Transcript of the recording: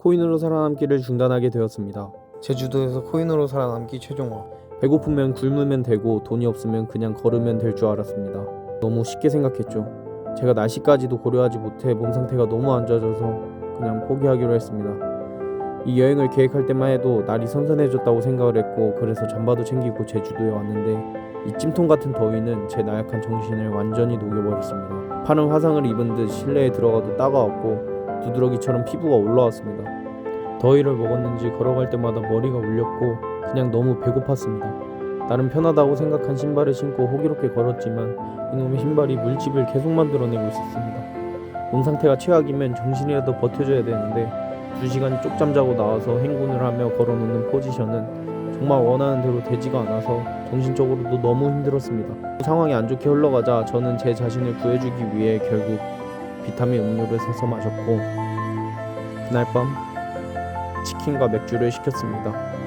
코인으로 살아남기를 중단하게 되었습니다. 제주도에서 코인으로 살아남기 최종화. 배고프면 굶으면 되고 돈이 없으면 그냥 걸으면 될 줄 알았습니다. 너무 쉽게 생각했죠. 제가 날씨까지도 고려하지 못해 몸 상태가 너무 안 좋아져서 그냥 포기하기로 했습니다. 이 여행을 계획할 때만 해도 날이 선선해졌다고 생각을 했고 그래서 잠바도 챙기고 제주도에 왔는데 이 찜통 같은 더위는 제 나약한 정신을 완전히 녹여버렸습니다. 팔은 화상을 입은 듯 실내에 들어가도 따가웠고 두드러기처럼 피부가 올라왔습니다. 더위를 먹었는지 걸어갈 때마다 머리가 울렸고 그냥 너무 배고팠습니다. 나름 편하다고 생각한 신발을 신고 호기롭게 걸었지만 이놈의 신발이 물집을 계속 만들어내고 있었습니다. 몸 상태가 최악이면 정신이라도 버텨줘야 되는데 두 시간 쪽잠 자고 나와서 행군을 하며 걸어놓는 포지션은 정말 원하는 대로 되지가 않아서 정신적으로도 너무 힘들었습니다. 상황이 안 좋게 흘러가자 저는 제 자신을 구해주기 위해 결국 비타민 음료를 사서 마셨고 그날 밤 치킨과 맥주를 시켰습니다.